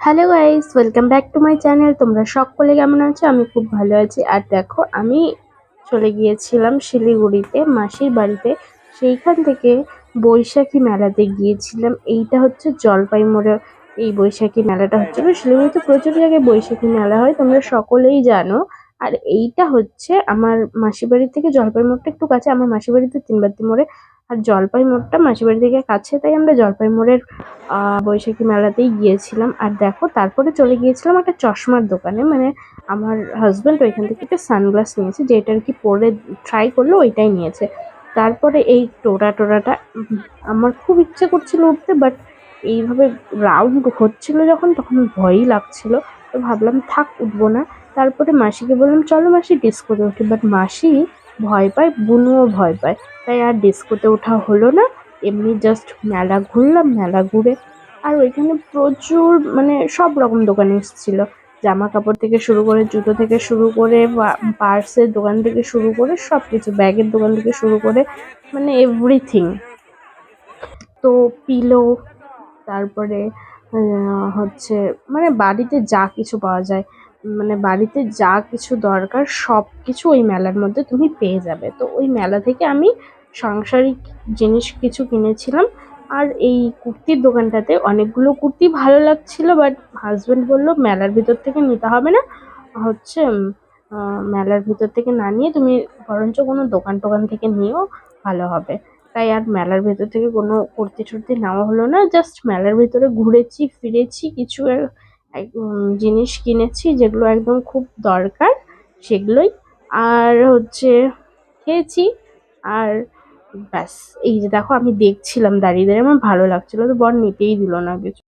Hello guys welcome back to my channel তোমরা সকলে কেমন আছো? আমি খুব ভালো আছি। আর দেখো, আমি চলে গিয়েছিলাম শিলিগুড়িতে, মাসির বাড়িতে। সেইখান থেকে বৈশাখী মেলাতে গিয়েছিলাম। এইটা হচ্ছে জলপাই মোড়ে। এই বৈশাখী মেলাটা হচ্ছিল। শিলিগুড়িতে প্রচুর জায়গায় বৈশাখী মেলা হয়, তোমরা সকলেই জানো। আর এইটা হচ্ছে আমার মাসির বাড়ি থেকে জলপাই মোড়টা একটু কাছে। আমার মাসির বাড়িতে তিনবাতি মোড়ে। আর জলপাই মোড়টা মাসির বাড়ি থেকে কাছে, তাই আমরা জলপাই মোড়ের বৈশাখী মেলাতেই গিয়েছিলাম। আর দেখো, তারপরে চলে গিয়েছিলাম একটা চশমার দোকানে। মানে আমার হাজব্যান্ড ওইখান থেকে একটা সানগ্লাস নিয়েছে, যেটা আর কি পরে ট্রাই করল, ওইটাই নিয়েছে। তারপরে এই টোরা টোরাটা আমার খুব ইচ্ছে করছিল উঠতে বাট এইভাবে রাউন্ড হচ্ছিল যখন, তখন ভয়ই লাগছিল। তো ভাবলাম, থাক, উঠবো না। তারপরে মাসিকে বললাম, চলো মাসি ডিস্কোতে উঠি। বাট মাসি ভয় পায়, বুনুও ভয় পায়। তাই আর ডিস্কোতে ওঠা হলো না, এমনি জাস্ট মেলা ঘুরলাম, মেলা ঘুরে। আর ওইখানে প্রচুর মানে সব রকম দোকান এসেছিল। জামা কাপড় থেকে শুরু করে, জুতো থেকে শুরু করে পার্সের দোকান থেকে শুরু করে সব কিছু ব্যাগের দোকান থেকে শুরু করে মানে এভরিথিং তো পিলো তারপরে হচ্ছে মানে বাড়িতে যা কিছু পাওয়া যায়। মানে বাড়িতে যা কিছু দরকার সব কিছু ওই মেলার মধ্যে তুমি পেয়ে যাবে। তো ওই মেলা থেকে আমি সাংসারিক জিনিস কিছু কিনেছিলাম। আর এই কুর্তির দোকানটাতে অনেকগুলো কুর্তি ভালো লাগছিল বাট হাজবেন্ড বলল, মেলার ভিতর থেকে নিতে হবে না। হচ্ছে মেলার ভিতর থেকে না নিয়ে তুমি বরঞ্চ কোনো দোকান টোকান থেকে নিও ভালো হবে। তাই আর মেলার ভেতর থেকে কোনো কুর্তি টুর্তি নেওয়া হলো না। জাস্ট মেলার ভিতরে ঘুরেছি, ফিরেছি, কিছু জিনিস কিনেছি যেগুলো একদম খুব দরকার সেগুলোই। আর হচ্ছে খেয়েছি আর ব্যাস, এই যে দেখো আমি দেখছিলাম দাঁড়িয়ে দাঁড়িয়ে, আমার ভালো লাগছিল। তো বর নিতেই দিল না কিছু।